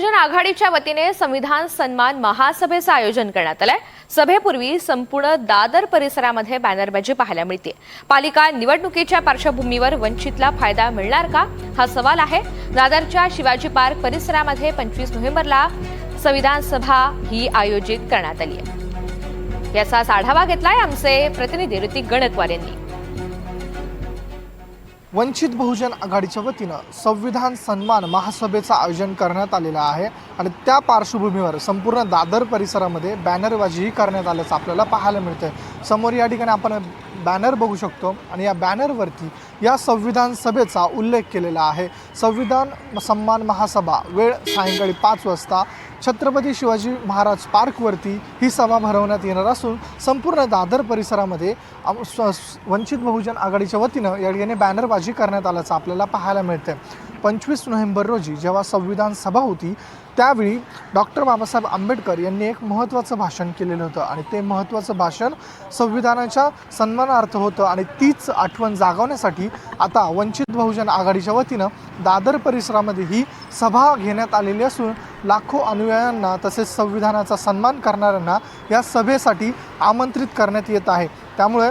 बहुजन आघाडीच्या वतीने संविधान सन्मान महासभेचं आयोजन करण्यात आलंय. सभेपूर्वी संपूर्ण दादर परिसरामध्ये बॅनरबाजी पाहायला मिळते. पालिका निवडणुकीच्या पार्श्वभूमीवर वंचितला फायदा मिळणार का? हा सवाल आहे. दादरच्या शिवाजी पार्क परिसरामध्ये पंचवीस नोव्हेंबरला संविधान सभा ही आयोजित करण्यात आली आहे. याचाच आढावा घेतलाय आमचे प्रतिनिधी ऋतिक गणकवार यांनी. वंचित बहुजन आघाडीच्या वतीनं संविधान सन्मान महासभेचं आयोजन करण्यात आलेलं आहे आणि त्या पार्श्वभूमीवर संपूर्ण दादर परिसरामध्ये बॅनरबाजीही करण्यात आल्याचं आपल्याला पाहायला मिळते समोर या ठिकाणी आपण बॅनर बघू शकतो आणि या बॅनरवरती या संविधान सभेचा उल्लेख केलेला आहे. संविधान सन्मान महासभा वेळ सायंकाळी पाच वाजता छत्रपती शिवाजी महाराज पार्कवरती ही सभा भरवण्यात येणार असून संपूर्ण दादर परिसरामध्ये स्व- वंचित बहुजन आघाडीच्या वतीनं या ठिकाणी बॅनरबाजी करण्यात आल्याचं आपल्याला पाहायला मिळतं पंचवीस नोव्हेंबर रोजी जेव्हा संविधान सभा होती त्यावेळी डॉक्टर बाबासाहेब आंबेडकर यांनी एक महत्त्वाचं भाषण केलेलं होतं आणि ते महत्त्वाचं भाषण संविधानाच्या सन्मानार्थ होतं आणि तीच आठवण जागवण्यासाठी आता वंचित बहुजन आघाडीच्या वतीनं दादर परिसरामध्ये ही सभा घेण्यात आलेली असून लाखो अनुयायांना तसेच संविधानाचा सन्मान करणाऱ्यांना या सभेसाठी आमंत्रित करण्यात येत आहे. त्यामुळे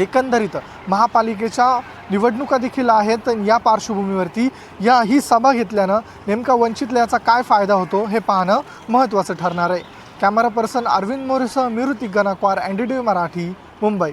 एकंदरीत महापालिकेच्या निवडणुका देखील आहेत या पार्श्वभूमीवरती. या ही सभा घेतल्यानं नेमका वंचितला याचा काय फायदा होतो हे पाहणं महत्त्वाचं ठरणार आहे. कॅमेरा पर्सन अरविंद मोरेसह मिरुती गणाकवार N D T V Marathi Mumbai.